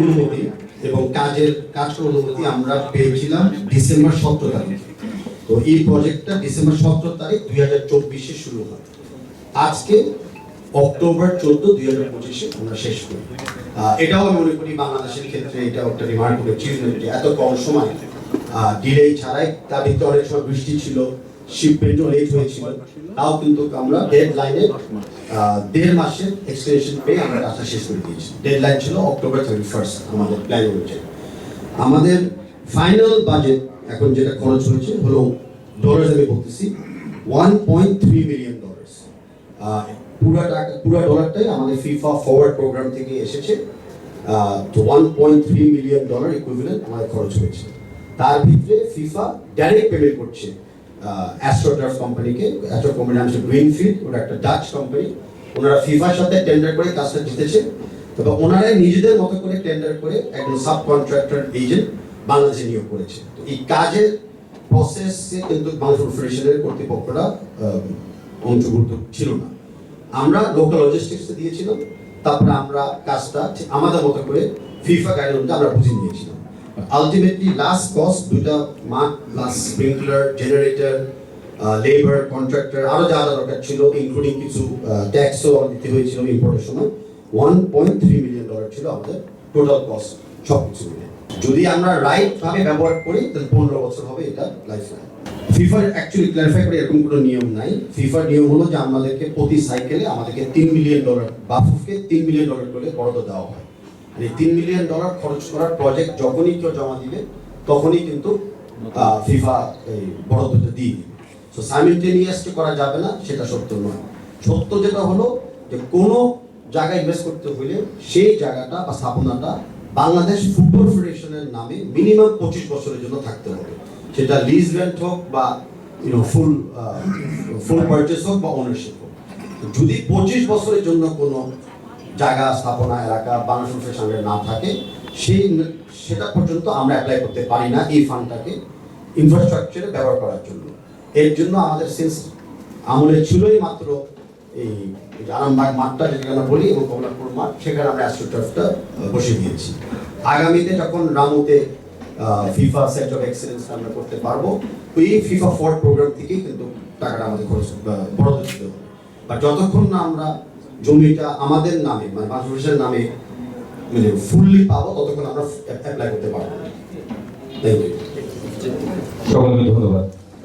অনুমতি এবং কাজের কাজ অনুমতি আমরা পেয়েছিলাম ডিসেম্বর সতেরো তারিখ। তো এই প্রজেক্টটা ডিসেম্বর সতেরো তারিখ দুই হাজার চব্বিশে শুরু হয়। আজকে অক্টোবর চোদ্দ দুই হাজার পঁচিশে আমরা শেষ করি। এটাও আমি মনে করি বাংলাদেশের ক্ষেত্রে এটা একটা রিমার্কেবল অ্যাচিভমেন্ট এত কম সময় ডিলে ছাড়াই তার ভিতরে সব বৃষ্টি ছিল শিপমেন্টও লেট হয়েছিল। তাও কিন্তু আমরা ডেড লাইনে দেড় মাসের এক্সটেনশন পেয়ে আমরা কাজটা শেষ করে দিয়েছি। ডেড লাইন ছিল অক্টোবর থার্টি ফার্স্ট আমাদের প্ল্যান অনুযায়ী। আমাদের ফাইনাল বাজেট এখন যেটা খরচ হয়েছে হলো ডলার্স আমি বলতেছি one point three million dollars পুরো টাকা, পুরো ডলারটাই আমাদের ফিফা ফরওয়ার্ড প্রোগ্রাম থেকে এসেছে। তো one point three million dollar equivalent আমাদের খরচ হয়েছে। তার ভিতরে ফিফা ডাইরেক্ট পেমেন্ট করছে। অ্যাস্ট্রোটার্ফ কোম্পানিকে অ্যাস্ট্রো কোম্পানি নাম হচ্ছে গ্রিনফিল্ড ওটা একটা ডাচ কোম্পানি ওনারা ফিফার সাথে টেন্ডার করে কাজটা জিতেছে। তবে ওনারাই নিজেদের মতো করে টেন্ডার করে একজন সাব কন্ট্রাক্টর এজেন্ট বাংলাদেশে নিয়োগ করেছে। তো এই কাজের প্রসেসে কিন্তু বাংলাদেশ ফেডারেশনের কর্তৃপক্ষরা অংশগ্রহণ ছিল না। আমরা লোকাল লজিস্টিক্স দিয়েছিলাম। তারপরে আমরা কাজটা আমাদের মতো করে ফিফা গাইডলাইনটা আমরা বুঝে নিয়েছিলাম। আলটিমেটলি লাস্ট কস্ট দুইটা মাঠ plus sprinkler generator labour contractor আরও যা যা দরকার ছিল ইনক্লুডিং কিছু ট্যাক্সও দিতে হয়েছিল ইম্পোর্টের সময়। One point three million dollar ছিল আমাদের টোটাল কস্ট সব কিছু মিলে। যদি আমরা রাইট ভাবে ব্যবহার করি, তাহলে পনেরো বছর হবে এটা লাইফ লাইন ফিফার অ্যাকচুয়ালি ক্লারিফাই করে এরকম কোনো নিয়ম নাই। ফিফার নিয়ম হলো যে আমাদেরকে প্রতি সাইকেলে আমাদেরকে তিন মিলিয়ন ডলার বাফুফকে তিন মিলিয়ন ডলার করে বরাদ্দ দেওয়া হয়। এই তিন মিলিয়ন ডলার খরচ করার প্রজেক্ট যখনই কেউ জমা দিবে তখনই কিন্তু ফিফা এই বরাদ্দটা দিয়ে দিবে। সো সাইমিলটেনিয়াসলি করা যাবে না সেটা সত্য নয়। সত্য যেটা হলো যে কোনো জায়গায় ইনভেস্ট করতে হলে সেই জায়গাটা বা স্থাপনাটা বাংলাদেশ ফুটবল ফেডারেশনের নামে মিনিমাম পঁচিশ বছরের জন্য থাকতে হবে। সেটা লিজ রেন্ট হোক বা ইউনো ফুল ফুল পারচেস হোক বা ওনারশিপ হোক। যদি পঁচিশ বছরের জন্য কোনো জায়গা, স্থাপনা, এলাকা বাংলাদেশ ফেডারেশনের না থাকে, সেই সেটা পর্যন্ত আমরা অ্যাপ্লাই করতে পারি না এই ফান্ডটাকে ইনফ্রাস্ট্রাকচারে ব্যবহার করার জন্য। এর জন্য আমাদের সেন্স আমলে ছিলই মাত্র এই আরামবাগ মাঠটা যেটাকে আমরা বলি এবং কমলাপুর মাঠ, সেখানে আমরা অ্যাস্ট্রোটার্ফটা বসিয়ে দিয়েছি। আগামীতে যখন রামুতে ফিফা সেন্টার অফ এক্সেলেন্স আমরা করতে পারব এই ফিফা ফোর্ড প্রোগ্রাম থেকেই কিন্তু টাকাটা আমাদের খরচ বরাদ্দ দিতে বা যতক্ষণ না আমরা জমিটা আমাদের নামে মানে বাংলাদেশের নামে মানে ফুললি পাবো, ততক্ষণ আমরা অ্যাপ্লাই করতে পারব। থ্যাংক ইউ সকলকে ধন্যবাদ।